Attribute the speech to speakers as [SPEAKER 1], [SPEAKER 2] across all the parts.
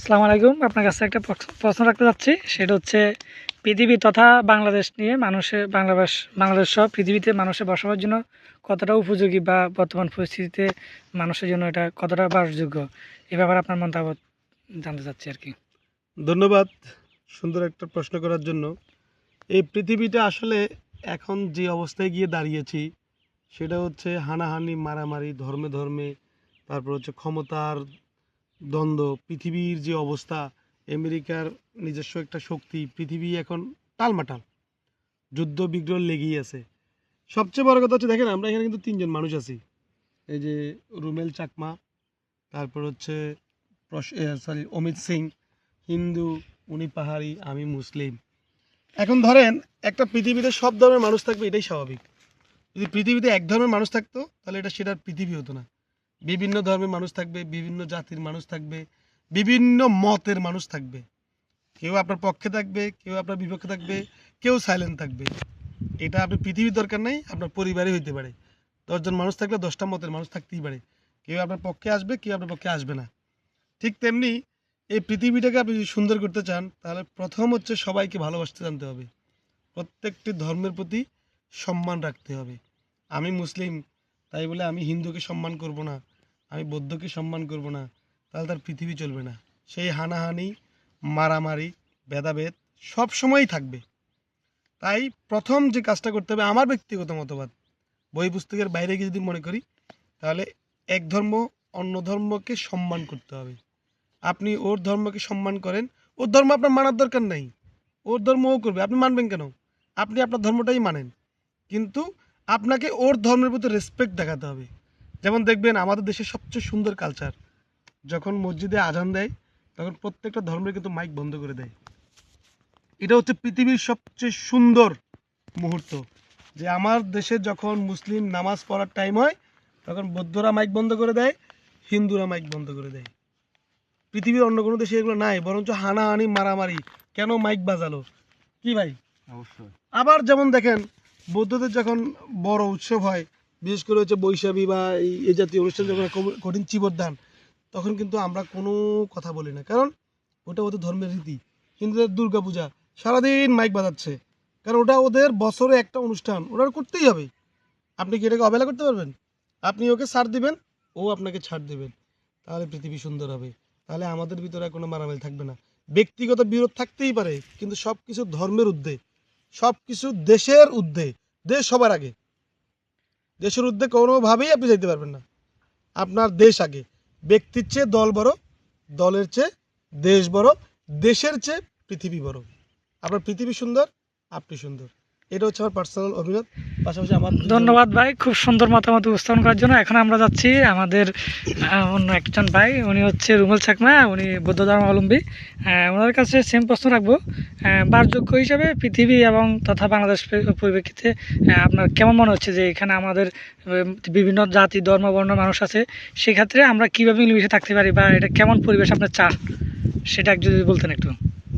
[SPEAKER 1] আসসালামু আলাইকুম। আপনার কাছে একটা প্রশ্ন- রাখতে যাচ্ছি। সেটা হচ্ছে, পৃথিবী তথা বাংলাদেশ নিয়ে মানুষের বাংলাদেশ বাংলাদেশ সহ পৃথিবীতে মানুষের বসবাসের জন্য কতটা উপযোগী বা বর্তমান পরিস্থিতিতে মানুষের জন্য এটা কতটা বাসযোগ্য? এ ব্যাপারে আপনার মতামত জানতে চাচ্ছি আর কি।
[SPEAKER 2] ধন্যবাদ সুন্দর একটা প্রশ্ন করার জন্য। এই পৃথিবীটা আসলে এখন যে অবস্থায় গিয়ে দাঁড়িয়েছি, সেটা হচ্ছে হানাহানি, মারামারি, ধর্মে ধর্মে, তারপর হচ্ছে ক্ষমতার দ্বন্দ্ব, পৃথিবীর যে অবস্থা, আমেরিকার নিজস্ব একটা শক্তি, পৃথিবী এখন টালমাটাল। যুদ্ধ বিগ্রহ লেগেই আছে। সবচেয়ে বড় কথা হচ্ছে, দেখেন আমরা এখানে কিন্তু তিনজন মানুষ আছি। এই যে রুমেল চাকমা, তারপর হচ্ছে সরি অমিত সিং, হিন্দু, উনি পাহাড়ি, আমি মুসলিম। এখন ধরেন, একটা পৃথিবীতে সব ধর্মের মানুষ থাকবে, এটাই স্বাভাবিক। যদি পৃথিবীতে এক ধর্মের মানুষ থাকতো, তাহলে এটা সেটার পৃথিবী হতো না। বিভিন্ন ধর্মের মানুষ থাকবে, বিভিন্ন জাতির মানুষ থাকবে, বিভিন্ন মতের মানুষ থাকবে। কেউ আপনার পক্ষে থাকবে, কেউ আপনার বিপক্ষে থাকবে, কেউ সাইলেন্ট থাকবে। এটা আপনার পৃথিবীর দরকার নেই, আপনার পরিবারে হইতে পারে। দশজন মানুষ থাকলে দশটা মতের মানুষ থাকতেই পারে। কেউ আপনার পক্ষে আসবে, কেউ আপনার পক্ষে আসবে না। ঠিক তেমনি এই পৃথিবীটাকে আপনি যদি সুন্দর করতে চান, তাহলে প্রথম হচ্ছে সবাইকে ভালোবাসতে জানতে হবে। প্রত্যেকটি ধর্মের প্রতি সম্মান রাখতে হবে। আমি মুসলিম, তাই বলে আমি হিন্দুকে সম্মান করব না। আমি বৌদ্ধকে সম্মান করব না, তাহলে তার পৃথিবী চলবে না। সেই হানাহানি, মারামারি, ভেদাভেদ সব সময়ই থাকবে। তাই প্রথম যে কাজটা করতে হবে, আমার ব্যক্তিগত মতবাদ। বই পুস্তকের বাইরে গিয়ে যদি মনে করি, তাহলে এক ধর্ম অন্য ধর্মকে সম্মান করতে হবে। আপনি ওর ধর্মকে সম্মান করেন, ওর ধর্ম আপনার মানার দরকার নাই। ওর ধর্ম ও করবে, আপনি মানবেন কেন? আপনি আপনার ধর্মটাই মানেন। কিন্তু আপনাকে ওর ধর্মের প্রতি রেসপেক্ট দেখাতে হবে। যেমন দেখবেন আমাদের দেশের সবচেয়ে সুন্দর কালচার যখন মসজিদে আজান দেয় তখন প্রত্যেকটা ধর্মের কিন্তু মাইক বন্ধ করে দেয়। এটা হচ্ছে পৃথিবীর সবচেয়ে সুন্দর মুহূর্ত। যে আমার দেশে যখন মুসলিম নামাজ পড়ার টাইম হয় তখন বৌদ্ধরা মাইক বন্ধ করে দেয় হিন্দুরা মাইক বন্ধ করে দেয়। পৃথিবীর অন্য কোনো দেশে এগুলো নাই বরঞ্চ হানাহানি মারামারি কেন মাইক বাজালো? কি ভাই?
[SPEAKER 3] অবশ্যই।
[SPEAKER 2] আবার যেমন দেখেন বৌদ্ধদের যখন বড় উৎসব হয় বিশেষ করে হচ্ছে বৈশাখী বা এই জাতীয় অনুষ্ঠান যখন কঠিন কম- দান তখন কিন্তু আমরা কোনো কথা বলি না। কারণ ওটা ওদের ধর্মের রীতি। হিন্দুদের দুর্গা পূজা সারাদিন মাইক বাজাচ্ছে। কারণ ওটা ওদের বছরে একটা অনুষ্ঠান, ওটা করতেই হবে। আপনি কি এটাকে অবহেলা করতে পারবেন? আপনি ওকে ছাড় দিবেন, ও আপনাকে ছাড় দেবেন। তাহলে পৃথিবী সুন্দর হবে। তাহলে আমাদের ভিতরে কোনো মারামারি থাকবে না। ব্যক্তিগত বিরোধ থাকতেই পারে, কিন্তু সব কিছু ধর্মের ঊর্ধ্বে সব কিছু দেশের ঊর্ধ্বে দেশ সবার আগে। দেশের উদ্যোগ কোনোভাবেই আপনি যেতে পারবেন না। আপনার দেশ আগে। ব্যক্তির চেয়ে দল বড়, দলের চেয়ে দেশ বড়, দেশের চেয়ে পৃথিবী বড়। আপনার পৃথিবী সুন্দর, আপনি সুন্দর। এটা হচ্ছে আমার পার্সোনাল অভিমত পাশাপাশি আমার
[SPEAKER 1] ধন্যবাদ ভাই খুব সুন্দর মতামত উপস্থাপন করার জন্য। এখন আমরা যাচ্ছি আমাদের অন্য একজন ভাই উনি হচ্ছে রুমেল চাকমা উনি বৌদ্ধ ধর্মাবলম্বী ওনার কাছে সেম প্রশ্ন রাখব। আহ, বাসযোগ্য হিসাবে পৃথিবী এবং তথা বাংলাদেশ পরিপ্রেক্ষিতে আপনার কেমন মনে হচ্ছে যে এখানে আমাদের বিভিন্ন জাতি ধর্ম বর্ণ মানুষ আছে সেক্ষেত্রে আমরা কীভাবে মিলেমিশে থাকতে পারি বা এটা কেমন পরিবেশ আপনার চান? সেটা যদি বলতেন একটু।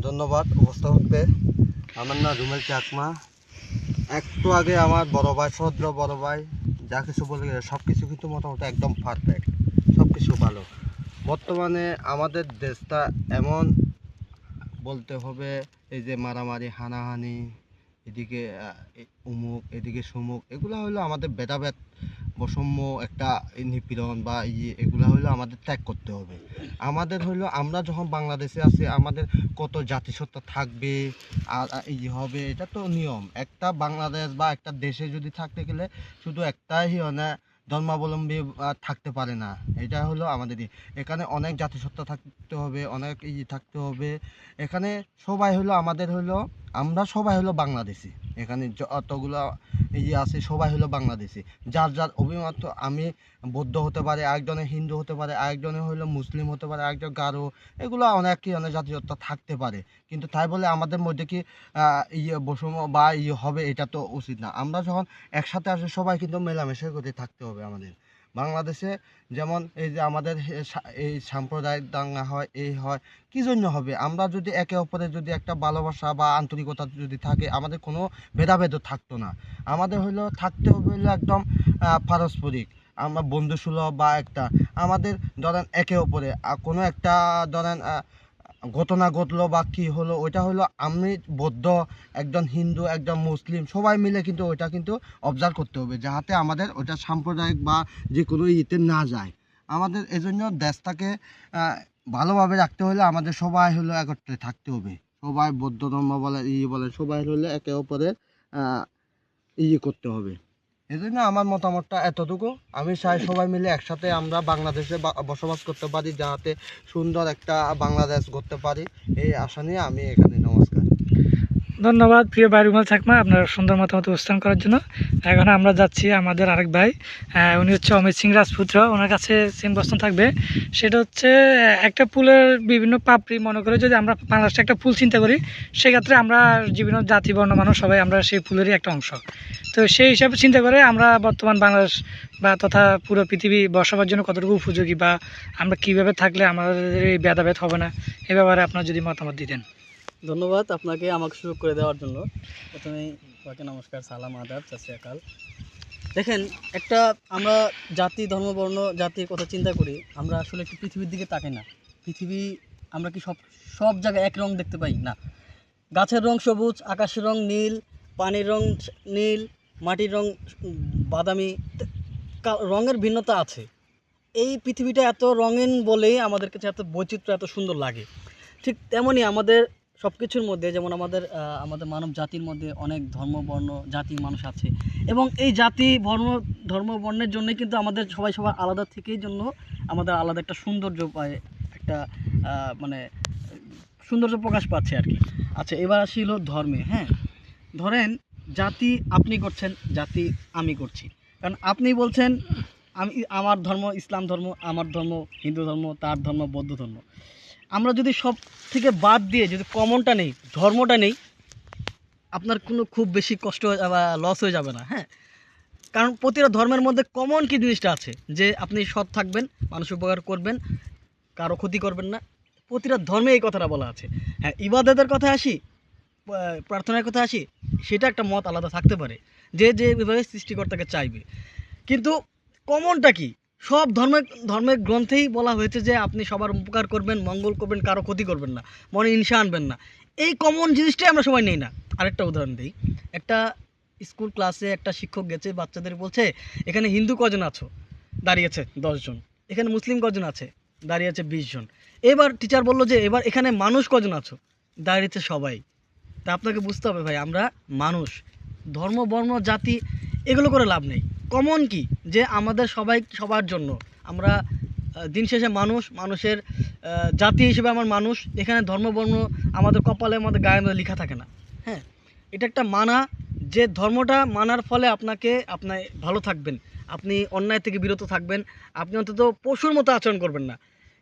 [SPEAKER 3] ধন্যবাদ উপস্থাপককে আমার নাম রুমেল চাকমা। একটু আগে আমার বড় ভাই সদ্র বড় ভাই, যা কিছু বলে গেছে সব কিছু কিন্তু মোটামুটি একদম পারফেক্ট সব কিছু ভালো। বর্তমানে আমাদের দেশটা এমন বলতে হবে, এই যে মারামারি, হানাহানি, এদিকে উমুক, এদিকে সুমুক, এগুলো হলো আমাদের ভেদাভেদ। বৈষম্য একটা নিপীড়ন বা ইয়ে এগুলো হলো আমাদের ত্যাগ করতে হবে। আমাদের হলো আমরা যখন বাংলাদেশে আছি, আমাদের কত জাতিসত্তা থাকবে আর ইয়ে হবে, এটা তো নিয়ম। একটা বাংলাদেশ বা একটা দেশে যদি থাকতে গেলে শুধু একটাই মানে ধর্মাবলম্বী থাকতে পারে না। এটা হলো আমাদের। এখানে অনেক জাতিসত্তা থাকতে হবে, অনেক ই থাকতে হবে। এখানে সবাই হলো আমাদের হলো আমরা সবাই হলো বাংলাদেশি। এখানে যতগুলো ইয়ে আছে, সবাই হলো বাংলাদেশি। যার যার অভিমত, আমি বৌদ্ধ হতে পারে, আরেকজনে হিন্দু হতে পারে, আরেকজনে হলো মুসলিম হতে পারে, আরেকজন গারো, এগুলো অনেক কি অনেক জাতীয়তা থাকতে পারে। কিন্তু তাই বলে আমাদের মধ্যে কি ইয়ে বৈষম্য বা ইয়ে হবে, এটা তো উচিত না। আমরা যখন একসাথে আসে, সবাই কিন্তু মেলামেশা করে থাকতে হবে আমাদের। বাংলাদেশে যেমন এই যে আমাদের এই সাম্প্রদায়িক দাঙ্গা হয়, এই হয়, কি জন্য হবে? আমরা যদি একে অপরের যদি একটা ভালোবাসা বা আন্তরিকতা যদি থাকে, আমাদের কোনো ভেদাভেদও থাকতো না। আমাদের হলো থাকতে হবে হলো একদম পারস্পরিক। আমরা বন্ধুসুলভ বা একটা। আমাদের ধরেন একে অপরে কোনো একটা ধরেন ঘটনা ঘটলো বা কি হলো, ওইটা হলো আমি বৌদ্ধ, একজন হিন্দু, একজন মুসলিম, সবাই মিলে কিন্তু ওইটা কিন্তু অবজার্ভ করতে হবে যাতে আমাদের ওইটা সাম্প্রদায়িক বা যে কোনো ইতে না যায়। আমাদের এজন্য দেশটাকে ভালোভাবে রাখতে হলে আমাদের সবাই হলো একত্রে থাকতে হবে। সবাই বৌদ্ধ ধর্ম বলে ইয়ে বলে, সবাই হলে একে অপরের ইয়ে করতে হবে। এই জন্য আমার মতামতটা এতটুকু। আমি চাই সবাই মিলে একসাথে আমরা বাংলাদেশে বসবাস করতে পারি, যাতে সুন্দর একটা বাংলাদেশ করতে পারি। এই আশা নিয়ে আমি এখানে নমস্কার।
[SPEAKER 1] ধন্যবাদ প্রিয় ভাই রুমাল চাকমা আপনার সুন্দর মতামত উপস্থাপন করার জন্য। এখন আমরা যাচ্ছি আমাদের আরেক ভাই। উনি হচ্ছে অমিত সিং রাজপুত্র। ওনার কাছে সেম প্রশ্ন থাকবে। সেটা হচ্ছে একটা ফুলের বিভিন্ন পাপড়ি, মনে করে যদি আমরা বাংলাদেশে একটা ফুল চিন্তা করি, সেক্ষেত্রে আমরা বিভিন্ন জাতি, বর্ণ, মানুষ সবাই আমরা সেই ফুলেরই একটা অংশ। তো সেই হিসাবে চিন্তা করে আমরা বর্তমান বাংলাদেশ বা তথা পুরো পৃথিবী বসবার জন্য কতটুকু উপযোগী বা আমরা কীভাবে থাকলে আমাদের এই ভেদাভেদ হবে না, এ ব্যাপারে আপনার যদি মতামত দিতেন।
[SPEAKER 4] ধন্যবাদ আপনাকে আমাকে সুযোগ করে দেওয়ার জন্য। প্রথমেই সবাইকে নমস্কার, সালাম, আদাব চাষিয়াকাল দেখেন, একটা আমরা জাতি, ধর্ম, বর্ণ, জাতির কথা চিন্তা করি, আমরা আসলে একটু পৃথিবীর দিকে তাকাই না। পৃথিবী আমরা কি সব সব জায়গায় এক রং দেখতে পাই? না। গাছের রং সবুজ, আকাশের রং নীল, পানির রং নীল মাটির রং, বাদামি রঙের ভিন্নতা আছে। এই পৃথিবীটা এত রঙিন বলেই আমাদের কাছে এত বৈচিত্র্য, এত সুন্দর লাগে। ঠিক তেমনই আমাদের সব কিছুর মধ্যে, যেমন আমাদের আমাদের মানব জাতির মধ্যে অনেক ধর্ম, বর্ণ জাতির মানুষ আছে। এবং এই জাতি, বর্ণ, ধর্ম, বর্ণের জন্যই কিন্তু আমাদের সবাই সবার আলাদা থেকেই জন্য আমাদের আলাদা একটা সৌন্দর্য পায়, একটা মানে সৌন্দর্য প্রকাশ পাচ্ছে আর কি। আচ্ছা এবার আসি হলো ধর্মে হ্যাঁ? ধরেন জাতি আপনি করছেন, জাতি আমি করছি। কারণ আপনি বলছেন, আমি, আমার ধর্ম ইসলাম ধর্ম, আমার ধর্ম হিন্দু ধর্ম, তার ধর্ম বৌদ্ধ ধর্ম। আমরা যদি সব থেকে বাদ দিয়ে যদি কমনটা নেই, ধর্মটা নেই, আপনার কোনো খুব বেশি কষ্ট লস হয়ে যাবে না হ্যাঁ? কারণ প্রতিটা ধর্মের মধ্যে কমন কি জিনিসটা আছে? যে আপনি সৎ থাকবেন, মানুষ উপকার করবেন, কারও ক্ষতি করবেন না। প্রতিটা ধর্মে এই কথাটা বলা আছে। হ্যাঁ ইবাদতের কথা আসি প্রার্থনার কথা আসি, সেটা একটা মত আলাদা থাকতে পারে। যে যে যেভাবে সৃষ্টিকর্তাকে চাইবে। কিন্তু কমনটা কি? সব ধর্মের ধর্মের গ্রন্থেই বলা হয়েছে যে আপনি সবার উপকার করবেন, মঙ্গল করবেন, কারও ক্ষতি করবেন না, মনে হিংসা আনবেন না। এই কমন জিনিসটাই আমরা সবাই নেই না। আরেকটা উদাহরণ দিই। একটা স্কুল ক্লাসে একটা শিক্ষক গেছে, বাচ্চাদের বলছে, এখানে হিন্দু কজন আছো? দাঁড়িয়েছে দশজন এখানে মুসলিম কজন আছে? দাঁড়িয়েছে বিশ জন। এবার টিচার বলল যে, এবার এখানে মানুষ কজন আছো? দাঁড়িয়েছে সবাই। তা আপনাকে বুঝতে হবে ভাই, আমরা মানুষ। ধর্ম বর্ণ জাতি, এগুলো করে লাভ নেই। কমন কি? যে আমাদের সবাই, সবার জন্য। আমরা দিন শেষে মানুষ, মানুষের জাতি হিসেবে আমার মানুষ। এখানে ধর্ম বর্ণ আমাদের কপালে, আমাদের গায়ে মধ্যে লেখা থাকে না। হ্যাঁ এটা একটা মানা। যে ধর্মটা মানার ফলে আপনাকে, আপনার ভালো থাকবেন। আপনি অন্যায় থেকে বিরত থাকবেন। আপনি অন্তত পশুর মতো আচরণ করবেন না।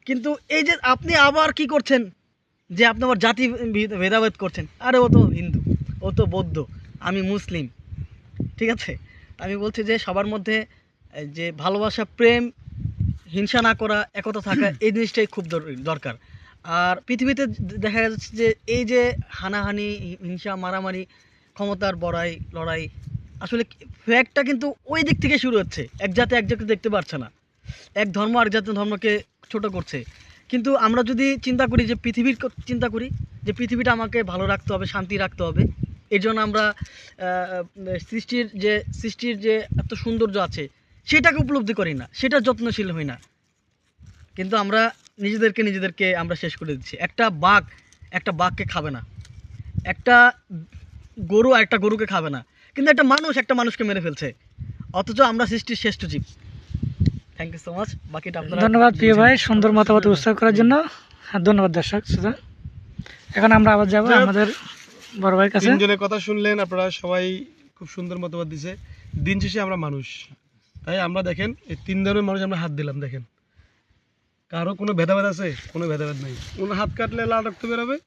[SPEAKER 4] কিন্তু এই যে আপনি আবার কি করছেন? যে আপনি আবার জাতি ভেদাভেদ করছেন। আরে ও তো হিন্দু ও তো বৌদ্ধ আমি মুসলিম ঠিক আছে? আমি বলছি যে সবার মধ্যে যে ভালোবাসা প্রেম হিংসা না করা একতা থাকা এই জিনিসটাই খুব দর- দরকার। আর পৃথিবীতে দেখা যাচ্ছে যে এই যে হানাহানি হিংসা মারামারি ক্ষমতার বড়াই লড়াই আসলে ফ্যাক্টটা কিন্তু ওই দিক থেকে শুরু হচ্ছে। এক জাতি এক জাতি দেখতে পারছে না। এক ধর্ম আর জাতীয় ধর্মকে ছোট করছে। কিন্তু আমরা যদি চিন্তা করি যে পৃথিবীর চিন্তা করি যে পৃথিবীটা আমাকে ভালো রাখতে হবে, শান্তি রাখতে হবে এই জন্য আমরা সৃষ্টির যে সৃষ্টির যে এত সৌন্দর্য আছে, সেটাকে উপলব্ধি করি না, সেটা যত্নশীল হই না। কিন্তু আমরা নিজেদেরকে নিজেদেরকে আমরা শেষ করে দিচ্ছি। একটা বাঘ, একটা বাঘকে খাবে না। একটা গরু আর একটা গরুকে খাবে না। কিন্তু একটা মানুষ, একটা মানুষকে মেরে ফেলছে। অথচ আমরা সৃষ্টির শ্রেষ্ঠ জীব। থ্যাংক ইউ সো মাচ বাকিটা আপনারা
[SPEAKER 1] ধন্যবাদ প্রিয় ভাই সুন্দর মতামত উপস্থাপন করার জন্য। হ্যাঁ, ধন্যবাদ দর্শক শ্রোতা। এখন আমরা আবার যাব আমাদের বড় ভাইয়ের কাছে।
[SPEAKER 2] তিনজনের কথা শুনলেন আপনারা সবাই খুব সুন্দর মতামত দিছে। দিন শেষে আমরা মানুষ। তাই আমরা দেখেন এই তিন ধরনের মানুষ আমরা হাত দিলাম দেখেন। কারও কোনো ভেদাভেদ আছে? কোনো ভেদাভেদ নাই। ওনার হাত কাটলে লাল রক্ত বেরোবে?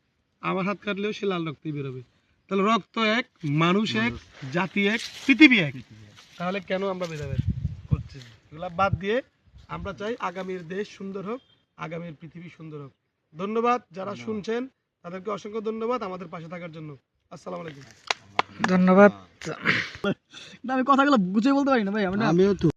[SPEAKER 2] আমার হাত কাটলেও সে লাল রক্তই বেরোবে। তাহলে রক্ত এক মানুষ এক জাতি এক পৃথিবী এক। তাহলে কেন আমরা ভেদাভেদ? এগুলা বাদ দিয়ে আমরা চাই আগামীর দেশ সুন্দর হোক আগামীর পৃথিবী সুন্দর হোক। ধন্যবাদ যারা শুনছেন তাদেরকে অসংখ্য ধন্যবাদ আমাদের পাশে থাকার জন্য। আসসালাম আলাইকুম।
[SPEAKER 1] ধন্যবাদ।
[SPEAKER 4] আমি কথাগুলো বুঝে বলতে পারি না ভাই আমি
[SPEAKER 3] আমিও তো